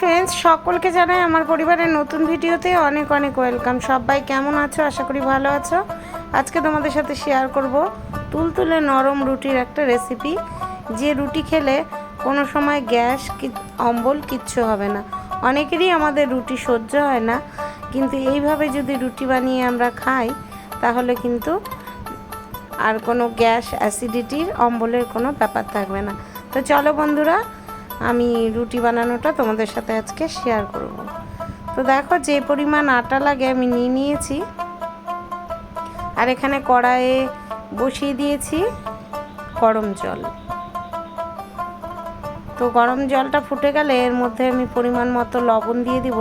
Friends সকলকে জানাই আমার পরিবারের নতুন ভিডিওতে অনেক অনেক ওয়েলকাম সবাই কেমন আছো? আশা করি ভালো আছো। আজকে তোমাদের সাথে শেয়ার করব তুলতুলে নরম রুটির একটা রেসিপি যে রুটি খেলে কোনো সময় গ্যাস কি, অম্বল কিচ্ছু হবে না। অনেকেরই আমাদের রুটি সহ্য হয় না। কিন্তু এইভাবে যদি রুটি বানিয়ে আমরা খাই, তাহলে কিন্তু আর কোনো গ্যাস অ্যাসিডিটির অম্বলের কোনো ব্যাপার থাকবে না। তো চলো বন্ধুরা আমি রুটি বানানোটা তোমাদের সাথে আজকে শেয়ার করব। তো দেখো যে পরিমাণ আটা লাগে আমি নিয়ে নিয়েছি। আর এখানে কড়াইয়ে বসিয়ে দিয়েছি গরম জল। তো গরম জলটা ফুটে গেলে এর মধ্যে আমি পরিমাণ মতো লবণ দিয়ে দিব।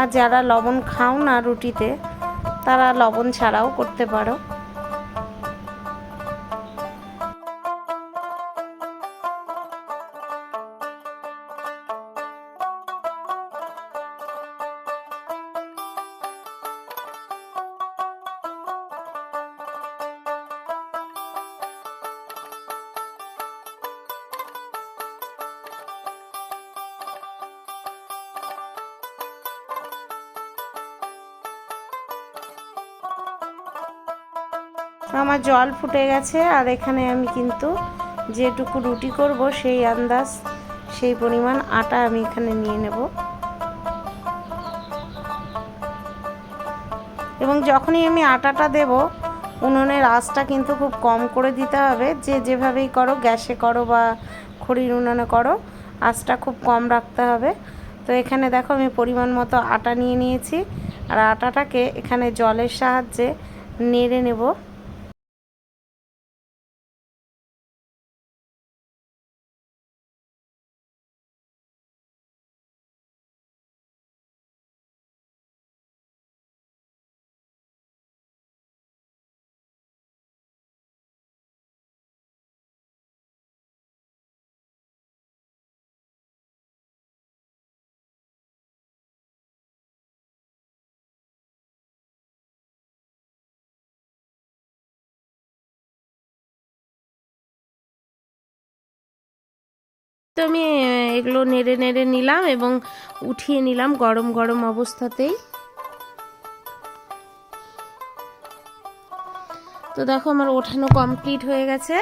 আর যারা লবণ খাও না রুটিতে, তারা লবণ ছাড়াও করতে পারো। আমার জল ফুটে গেছে আর এখানে আমি কিন্তু যেটুকু রুটি করব সেই আন্দাজ, সেই পরিমাণ আটা আমি এখানে নিয়ে নেব। এবং যখনই আমি আটাটা দেব, উনুনের আঁচটা কিন্তু খুব কম করে দিতে হবে। যে যেভাবেই করো, গ্যাসে করো বা খড়ির উনুনে করো, আঁচটা খুব কম রাখতে হবে। তো এখানে দেখো আমি পরিমাণ মতো আটা নিয়ে নিয়েছি। আর আটাটাকে এখানে জলের সাহায্যে নেড়ে নেব। তো আমি এগুলো নেড়ে নেড়ে নিলাম এবং উঠিয়ে নিলাম গরম গরম অবস্থাতেই। তো দেখো আমার ওঠানো কমপ্লিট হয়ে গেছে।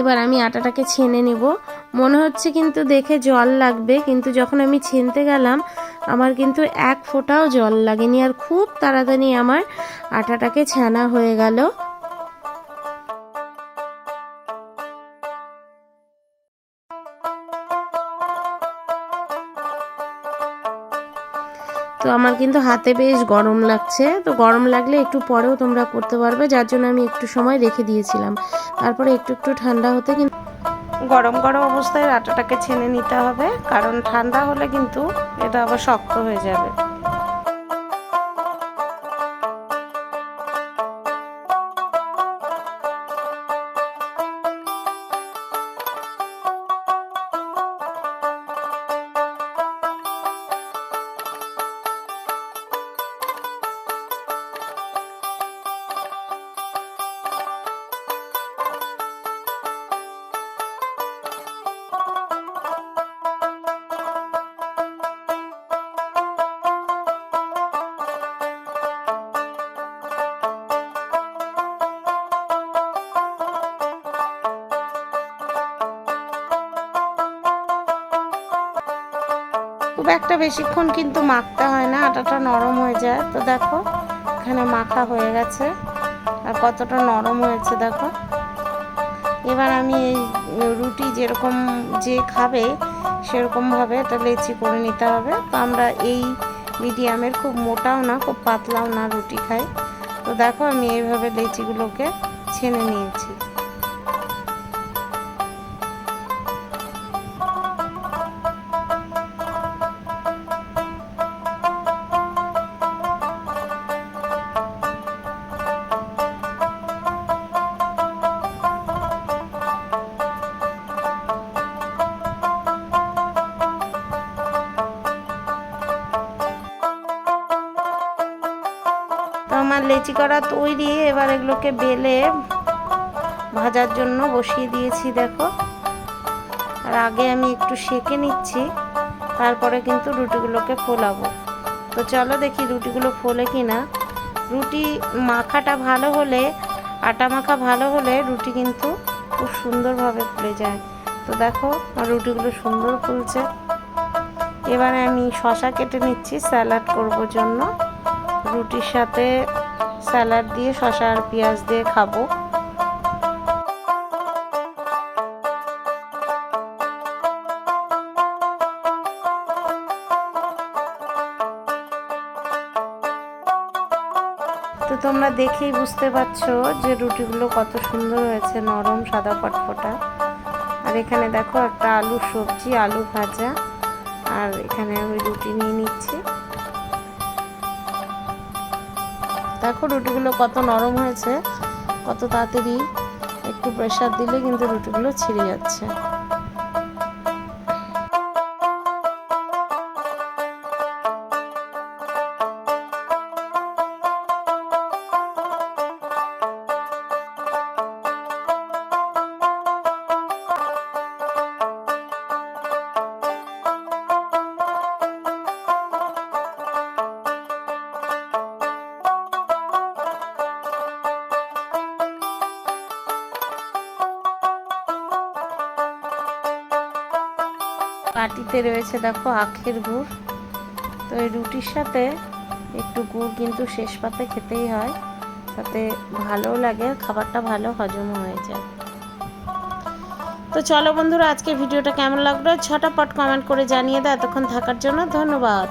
এবার আমি আটাটাকে ছেনে নিব। মনে হচ্ছে কিন্তু দেখে জল লাগবে, কিন্তু যখন আমি ছেনতে গেলাম, আমার কিন্তু এক ফোঁটাও জল লাগেনি আর খুব তাড়াতাড়ি আমার আটাটাকে ছানা হয়ে গেল। তো আমার কিন্তু হাতে বেশ গরম লাগছে। তো গরম লাগলে একটু পরেও তোমরা করতে পারবে, যার জন্য আমি একটু সময় রেখে দিয়েছিলাম। তারপরে একটু একটু ঠান্ডা হতে কিন্তু গরম গরম অবস্থায় আটাটাকে ছেনে নিতে হবে, কারণ ঠান্ডা হলে কিন্তু এটা আবার শক্ত হয়ে যাবে। একটা বেশিক্ষণ কিন্তু মাখতে হয় না, আটাটা নরম হয়ে যায়। তো দেখো, এখানে মাখা হয়ে গেছে। আর কতটা নরম হয়েছে দেখো। এবার আমি এই রুটি যেরকম যে খাবে সেরকমভাবে এটা লেচি করে নিতে হবে। তো আমরা এই মিডিয়ামের খুব মোটাও না, খুব পাতলাও না রুটি খাই। তো দেখো, আমি এইভাবে লেচিগুলোকে ছেনে নিয়েছি। লেচি করা তৈরি এবার এগুলোকে বেলে ভাজার জন্য বসিয়ে দিয়েছি, দেখো। আর আগে আমি একটু সেকে নিচ্ছি, তারপরে কিন্তু রুটিগুলোকে ফোলাবো। তো চলো দেখি রুটিগুলো ফোলে কি না রুটি মাখাটা ভালো হলে, আটা মাখা ভালো হলে রুটি কিন্তু খুব সুন্দরভাবে ফুলে যায়। তো দেখো, আমার রুটিগুলো সুন্দর ফুলছে। এবারে আমি শশা কেটে নিচ্ছি, স্যালাড করব জন্য। রুটির সাথে স্যালাড দিয়ে শশা আর পেঁয়াজ দিয়ে খাব। তো তোমরা দেখেই বুঝতে পারছ যে রুটিগুলো কত সুন্দর হয়েছে, নরম সাদা পটফটা আর এখানে দেখো একটা আলু সবজি, আলু ভাজা। আর এখানে আমি রুটি নিয়ে নিচ্ছি। দেখো রুটিগুলো কত নরম হয়েছে কত তাড়াতাড়ি একটু প্রেশার দিলে কিন্তু রুটিগুলো ছিঁড়ে যাচ্ছে। বাটিতে রয়েছে, দেখো আখের গুড়। তো এই রুটির সাথে একটু গুড় কিন্তু শেষ পাতে খেতেই হয়, তাতে ভালো লাগে, খাবারটা ভালো হজম হয়ে যায়। তো চলো বন্ধুরা আজকে ভিডিওটা কেমন লাগল? ছটা পট কমেন্ট করে জানিয়ে দাও, এতক্ষণ থাকার জন্য ধন্যবাদ।